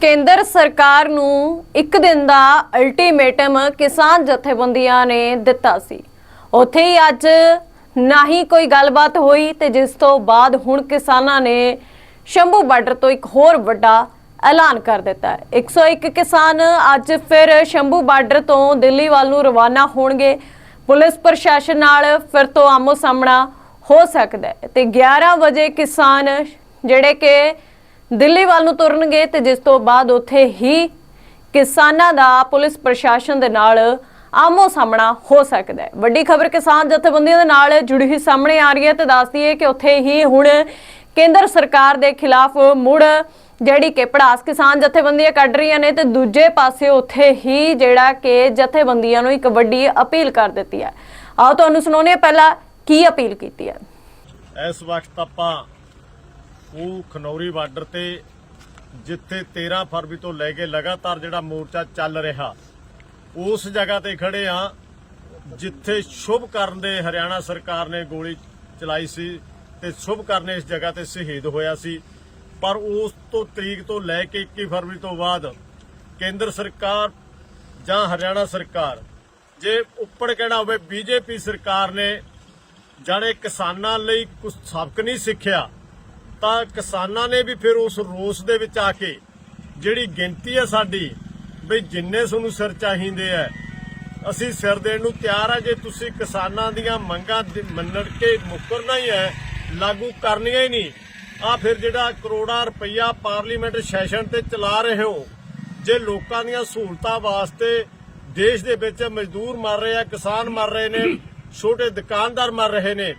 ਕੇਂਦਰ ਸਰਕਾਰ ਨੂੰ ਇੱਕ ਦਿਨ ਦਾ ਅਲਟੀਮੇਟਮ ਕਿਸਾਨ ਜਥੇਬੰਦੀਆਂ ਨੇ ਦਿੱਤਾ ਸੀ। ਉੱਥੇ ਹੀ ਅੱਜ ਨਾ ਹੀ ਕੋਈ ਗੱਲਬਾਤ ਹੋਈ ਤੇ ਜਿਸ ਤੋਂ ਬਾਅਦ ਹੁਣ ਕਿਸਾਨਾਂ ਨੇ ਸ਼ੰਭੂ ਬਾਰਡਰ ਤੋਂ ਇੱਕ ਹੋਰ ਵੱਡਾ ਐਲਾਨ ਕਰ ਦਿੱਤਾ ਹੈ। 101 ਕਿਸਾਨ ਅੱਜ ਫਿਰ ਸ਼ੰਭੂ ਬਾਰਡਰ ਤੋਂ ਦਿੱਲੀ ਵੱਲ ਨੂੰ ਰਵਾਨਾ ਹੋਣਗੇ। ਪੁਲਿਸ ਪ੍ਰਸ਼ਾਸਨ ਨਾਲ ਫਿਰ ਤੋਂ ਆਮੋ ਸਾਹਮਣਾ ਹੋ ਸਕਦਾ ਹੈ ਤੇ 11 ਵਜੇ ਕਿਸਾਨ ਜਿਹੜੇ ਕਿ ਦਿੱਲੀ ਵੱਲ ਨੂੰ ਤੁਰਨਗੇ ਤੇ ਜਿਸ ਤੋਂ ਬਾਅਦ ਉੱਥੇ ਹੀ ਕਿਸਾਨਾਂ ਦਾ ਪੁਲਿਸ ਪ੍ਰਸ਼ਾਸਨ ਦੇ ਨਾਲ ਆਮੋ ਸਾਹਮਣਾ ਹੋ ਸਕਦਾ ਹੈ। ਵੱਡੀ ਖਬਰ ਕਿਸਾਨ ਜਥੇਬੰਦੀਆਂ ਦੇ ਨਾਲ ਜੁੜੀ ਹੋਈ ਸਾਹਮਣੇ ਆ ਰਹੀ ਹੈ ਤੇ ਦੱਸਦੀ ਹੈ ਕਿ ਉੱਥੇ ਹੀ ਹੁਣ ਕੇਂਦਰ ਸਰਕਾਰ ਦੇ ਖਿਲਾਫ ਮੁੜ ਜਿਹੜੀ ਕਿ ਪੜਾਸ ਕਿਸਾਨ ਜਥੇਬੰਦੀਆਂ ਕੱਢ ਰਹੀਆਂ ਨੇ ਤੇ ਦੂਜੇ ਪਾਸੇ ਉੱਥੇ ਹੀ ਜਿਹੜਾ ਕਿ ਜਥੇਬੰਦੀਆਂ ਨੂੰ ਇੱਕ ਵੱਡੀ ਅਪੀਲ ਕਰ ਦਿੱਤੀ ਹੈ। ਆਓ ਤੁਹਾਨੂੰ ਸੁਣਾਉਂਦੇ ਹਾਂ ਪਹਿਲਾਂ ਕੀ ਅਪੀਲ ਕੀਤੀ ਹੈ। ਇਸ ਵਕਤ ਆਪਾਂ ਉਹ ਖਨੌਰੀ ਬਾਰਡਰ ਤੇ, ਜਿੱਥੇ 13 ਫਰਵਰੀ ਤੋਂ ਲੈ ਕੇ ਲਗਾਤਾਰ ਜਿਹੜਾ ਮੋਰਚਾ ਚੱਲ ਰਿਹਾ, ਉਸ ਜਗ੍ਹਾ ਤੇ ਖੜੇ ਆ ਜਿੱਥੇ ਸ਼ੁਭ ਕਰਨ ਦੇ ਹਰਿਆਣਾ ਸਰਕਾਰ ਨੇ ਗੋਲੀ ਚਲਾਈ ਸੀ ਤੇ ਸ਼ੁਭ ਕਰਨ ਇਸ ਜਗ੍ਹਾ ਤੇ ਸ਼ਹੀਦ ਹੋਇਆ ਸੀ। ਪਰ ਉਸ ਤੋਂ ਤਰੀਕ ਤੋਂ ਲੈ ਕੇ 21 ਫਰਵਰੀ ਤੋਂ ਬਾਅਦ ਕੇਂਦਰ ਸਰਕਾਰ ਜਾਂ ਹਰਿਆਣਾ ਸਰਕਾਰ, ਜੇ ਉੱਪਰ ਕਹਿਣਾ ਹੋਵੇ, ਬੀਜੇਪੀ ਸਰਕਾਰ ਨੇ ਜਾਣੇ ਕਿਸਾਨਾਂ ਲਈ ਕੁਝ ਸਬਕ ਨਹੀਂ ਸਿੱਖਿਆ ਤਾਂ ਕਿਸਾਨਾਂ ਨੇ ਵੀ ਫਿਰ ਉਸ ਰੋਸ ਦੇ ਵਿੱਚ ਆ ਕੇ ਜਿਹੜੀ ਗਿਣਤੀ ਹੈ ਸਾਡੀ ਵੀ ਜਿੰਨੇ ਤੁਹਾਨੂੰ ਸਿਰ ਚਾਹੀਦੇ ਆ ਅਸੀਂ ਸਿਰ ਦੇਣ ਨੂੰ ਤਿਆਰ ਆ ਜੇ ਤੁਸੀਂ ਕਿਸਾਨਾਂ ਦੀਆਂ ਮੰਗਾਂ ਮੰਨਣ ਕੇ ਮੁਕਰਨਾ ਹੀ ਹੈ, ਲਾਗੂ ਕਰਨੀਆਂ ਹੀ ਨਹੀਂ। ਆ ਫਿਰ ਜਿਹੜਾ ਕਰੋੜਾਂ ਰੁਪਈਆ ਪਾਰਲੀਮੈਂਟ ਸੈਸ਼ਨ ਤੇ ਚਲਾ ਰਹੇ ਹੋ, ਜੇ ਲੋਕਾਂ ਦੀਆਂ ਸਹੂਲਤਾਂ ਵਾਸਤੇ ਦੇਸ਼ ਦੇ ਵਿੱਚ ਮਜ਼ਦੂਰ ਮਰ ਰਹੇ ਆ, ਕਿਸਾਨ ਮਰ ਰਹੇ ਨੇ, ਛੋਟੇ ਦੁਕਾਨਦਾਰ ਮਰ ਰਹੇ ਨੇ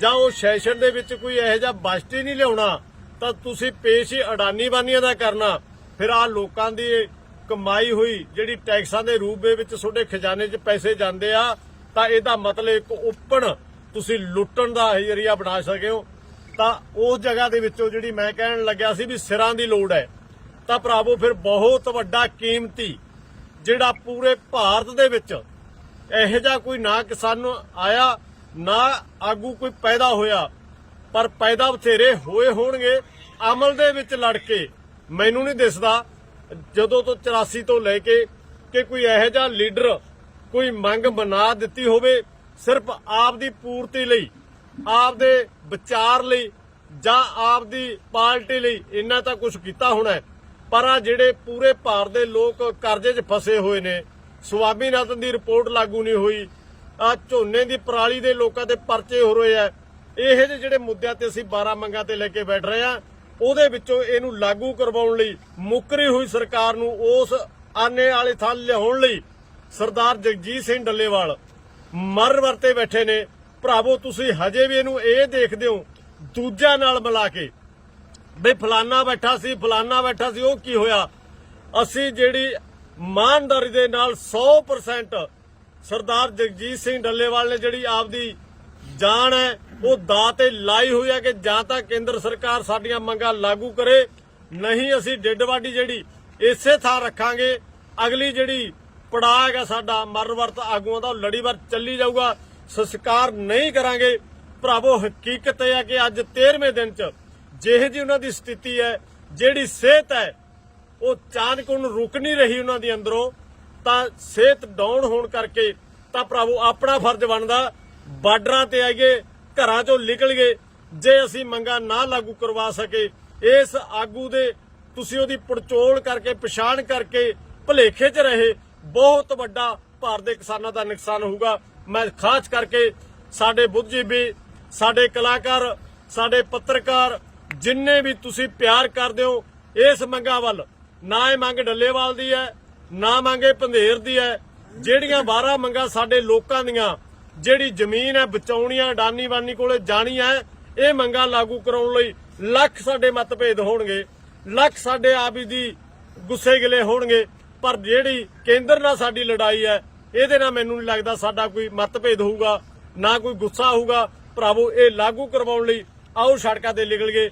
ਜਾਂ ਉਹ ਸੈਸ਼ਨ ਦੇ ਵਿੱਚ ਕੋਈ ਇਹੋ ਜਿਹਾ ਬਜਟ ਹੀ ਨਹੀਂ ਲਿਆਉਣਾ, ਤਾਂ ਤੁਸੀਂ ਪੇਸ਼ ਹੀ ਅਡਾਨੀ ਬਾਨੀਆਂ ਦਾ ਕਰਨਾ। ਫਿਰ ਆ ਲੋਕਾਂ ਦੀ ਕਮਾਈ ਹੋਈ, ਜਿਹੜੀ ਟੈਕਸਾਂ ਦੇ ਰੂਪ ਦੇ ਵਿੱਚ ਤੁਹਾਡੇ ਖਜ਼ਾਨੇ 'ਚ ਪੈਸੇ ਜਾਂਦੇ ਆ, ਤਾਂ ਇਹਦਾ ਮਤਲਬ ਇੱਕ ਓਪਨ ਤੁਸੀਂ ਲੁੱਟਣ ਦਾ ਜਰੀਆ ਬਣਾ ਸਕੇ ਹੋ। ਤਾਂ ਉਸ ਜਗ੍ਹਾ ਦੇ ਵਿੱਚੋਂ ਜਿਹੜੀ ਮੈਂ ਕਹਿਣ ਲੱਗਿਆ ਸੀ ਵੀ ਸਿਰਾਂ ਦੀ ਲੋੜ ਹੈ, ਤਾਂ ਭਰਾਵੋ ਫਿਰ ਬਹੁਤ ਵੱਡਾ ਕੀਮਤੀ, ਜਿਹੜਾ ਪੂਰੇ ਭਾਰਤ ਦੇ ਵਿੱਚ ਇਹੋ ਜਿਹਾ ਕੋਈ ਨਾ ਕਿਸਾਨ ਆਇਆ ਨਾ ਆਗੂ ਕੋਈ ਪੈਦਾ ਹੋਇਆ, ਪਰ ਪੈਦਾ ਬਥੇਰੇ ਹੋਏ ਹੋਣਗੇ, ਅਮਲ ਦੇ ਵਿੱਚ ਲੜ ਕੇ। ਮੈਨੂੰ ਨਹੀਂ ਦਿਸਦਾ ਜਦੋਂ ਤੋਂ 84 ਤੋਂ ਲੈ ਕੇ ਕਿ ਕੋਈ ਇਹੋ ਜਿਹਾ ਲੀਡਰ ਕੋਈ ਮੰਗ ਬਣਾ ਦਿੱਤੀ ਹੋਵੇ, ਸਿਰਫ ਆਪ ਦੀ ਪੂਰਤੀ ਲਈ ਆਪ ਦੇ ਵਿਚਾਰ ਲਈ ਜਾਂ ਆਪ ਦੀ ਪਾਰਟੀ ਲਈ ਇੰਨਾ ਤਾਂ ਕੁਝ ਕੀਤਾ ਹੋਣਾ ਪਰ ਆ ਜਿਹੜੇ ਪੂਰੇ ਭਾਰਤ ਦੇ ਲੋਕ ਕਰਜ਼ੇ 'ਚ ਫਸੇ ਹੋਏ ਨੇ, ਸਵਾਮੀਨਾਥਨ ਦੀ ਰਿਪੋਰਟ ਲਾਗੂ ਨਹੀਂ ਹੋਈ ਆ ਝੋਨੇ ਦੀ ਪਰਾਲੀ ਦੇ ਲੋਕਾਂ ਤੇ ਪਰਚੇ ਹੋ ਰਹੇ ਆ। ਇਹ ਜਿਹੇ ਜਿਹੜੇ ਮੁੱਦਿਆਂ ਤੇ ਅਸੀਂ 12 ਮੰਗਾਂ ਤੇ ਲੈ ਕੇ ਬੈਠ ਰਹੇ ਆ, ਉਹਦੇ ਵਿੱਚੋਂ ਇਹਨੂੰ ਲਾਗੂ ਕਰਵਾਉਣ ਲਈ, ਮੁੱਕਰੀ ਹੋਈ ਸਰਕਾਰ ਨੂੰ ਉਸ ਆਨੇ ਵਾਲੇ ਥਾਂ ਲਿਆਉਣ ਲਈ ਸਰਦਾਰ ਜਗਜੀਤ ਸਿੰਘ ਡੱਲੇਵਾਲ ਮਰ ਵਰਤੇ ਬੈਠੇ ਨੇ। ਭਰਾਵੋ, ਤੁਸੀਂ ਹਜੇ ਵੀ ਇਹਨੂੰ ਇਹ ਦੇਖਦੇ ਹੋ ਦੂਜਿਆਂ ਨਾਲ ਮਿਲਾ ਕੇ ਬਈ ਫਲਾਨਾ ਬੈਠਾ ਸੀ, ਫਲਾਨਾ ਬੈਠਾ ਸੀ, ਉਹ ਕੀ ਹੋਇਆ? ਅਸੀਂ ਜਿਹੜੀ ਇਮਾਨਦਾਰੀ ਦੇ ਨਾਲ 100% ਸਰਦਾਰ ਜਗਜੀਤ ਸਿੰਘ ਡੱਲੇਵਾਲ ਨੇ ਜਿਹੜੀ ਆਪਦੀ ਜਾਨ ਹੈ, ਉਹ ਦਾ ਤੇ ਲਾਈ ਹੋਈ ਹੈ ਕਿ ਜਾਂ ਤਾਂ ਕੇਂਦਰ ਸਰਕਾਰ ਸਾਡੀਆਂ ਮੰਗਾਂ ਲਾਗੂ ਕਰੇ, ਨਹੀਂ ਅਸੀਂ ਡਿੱਡਵਾਡੀ ਜਿਹੜੀ ਇਸੇ ਥਾਂ ਰੱਖਾਂਗੇ, ਅਗਲੀ ਜਿਹੜੀ ਪੜਾਅ ਹੈਗਾ ਸਾਡਾ, ਮਰਵਰਤ ਆਗੂਆਂ ਦਾ, ਉਹ ਲੜੀਵਾਰ ਚੱਲੀ ਜਾਊਗਾ, ਸੰਸਕਾਰ ਨਹੀਂ ਕਰਾਂਗੇ। ਭਰਾਵੋ, ਹਕੀਕਤ ਇਹ ਹੈ ਕਿ ਅੱਜ 13ਵੇਂ ਦਿਨ ਚ ਜਿਹੇ ਜੀ ਉਹਨਾਂ ਦੀ ਸਥਿਤੀ ਹੈ, ਜਿਹੜੀ ਸਿਹਤ ਹੈ, ਉਹ ਚਾਨਕ ਰੁਕ ਨਹੀਂ ਰਹੀ ਉਹਨਾਂ ਦੀ ਅੰਦਰੋਂ। ਤਾਂ ਸਿਹਤ ਡਾਊਨ ਹੋਣ ਕਰਕੇ ਤਾਂ ਭਰਾਵੋ ਆਪਣਾ ਫਰਜ਼ ਬਣਦਾ, ਬਾਰਡਰਾਂ ਤੇ ਆਈਏ, ਘਰਾਂ ਚੋਂ ਨਿਕਲ ਗਏ, ਜੇ ਅਸੀਂ ਮੰਗਾਂ ਨਾ ਲਾਗੂ ਕਰਵਾ ਸਕੇ, ਇਸ ਆਗੂ ਦੇ ਤੁਸੀਂ ਉਹਦੀ ਪੜਚੋਲ ਕਰਕੇ, ਪਛਾਣ ਕਰਕੇ, ਭਲੇਖੇ 'ਚ ਰਹੇ, ਬਹੁਤ ਵੱਡਾ ਭਾਰਤ ਦੇ ਕਿਸਾਨਾਂ ਦਾ ਨੁਕਸਾਨ ਹੋਊਗਾ। ਮੈਂ ਖਾਸ ਕਰਕੇ ਸਾਡੇ ਬੁੱਧਜੀਵੀ, ਸਾਡੇ ਕਲਾਕਾਰ, ਸਾਡੇ ਪੱਤਰਕਾਰ, ਜਿੰਨੇ ਵੀ ਤੁਸੀਂ ਪਿਆਰ ਕਰਦੇ ਹੋ, ਇਸ ਮੰਗਾਂ ਵੱਲ, ਨਾ ਇਹ ਮੰਗ ਡੱਲੇਵਾਲ ਦੀ ਹੈ ਨਾ ਮੰਗੇ ਪੰਧੇਰ ਦੀ ਹੈ ਜਿਹੜੀਆਂ 12 ਮੰਗਾਂ ਸਾਡੇ ਲੋਕਾਂ ਦੀਆਂ, ਜਿਹੜੀ ਜ਼ਮੀਨ ਹੈ ਬਚਾਉਣੀਆਂ ਅਡਾਨੀ ਵਾਨੀ ਕੋਲੇ ਜਾਣੀ ਹੈ ਇਹ ਮੰਗਾਂ ਲਾਗੂ ਕਰਾਉਣ ਲਈ ਲੱਖ ਸਾਡੇ ਮਤਭੇਦ ਹੋਣਗੇ, ਲੱਖ ਸਾਡੇ ਆਪ ਹੀ ਦੀ ਗੁੱਸੇ ਗਿਲੇ ਹੋਣਗੇ, ਪਰ ਜਿਹੜੀ ਕੇਂਦਰ ਨਾਲ ਸਾਡੀ ਲੜਾਈ ਹੈ ਇਹਦੇ ਨਾਲ ਮੈਨੂੰ ਨਹੀਂ ਲੱਗਦਾ ਸਾਡਾ ਕੋਈ ਮਤਭੇਦ ਹੋਊਗਾ, ਨਾ ਕੋਈ ਗੁੱਸਾ ਹੋਊਗਾ। ਭਰਾਵੋ, ਇਹ ਲਾਗੂ ਕਰਵਾਉਣ ਲਈ ਆਓ ਸੜਕਾਂ ਤੇ ਨਿਕਲ ਗਏ।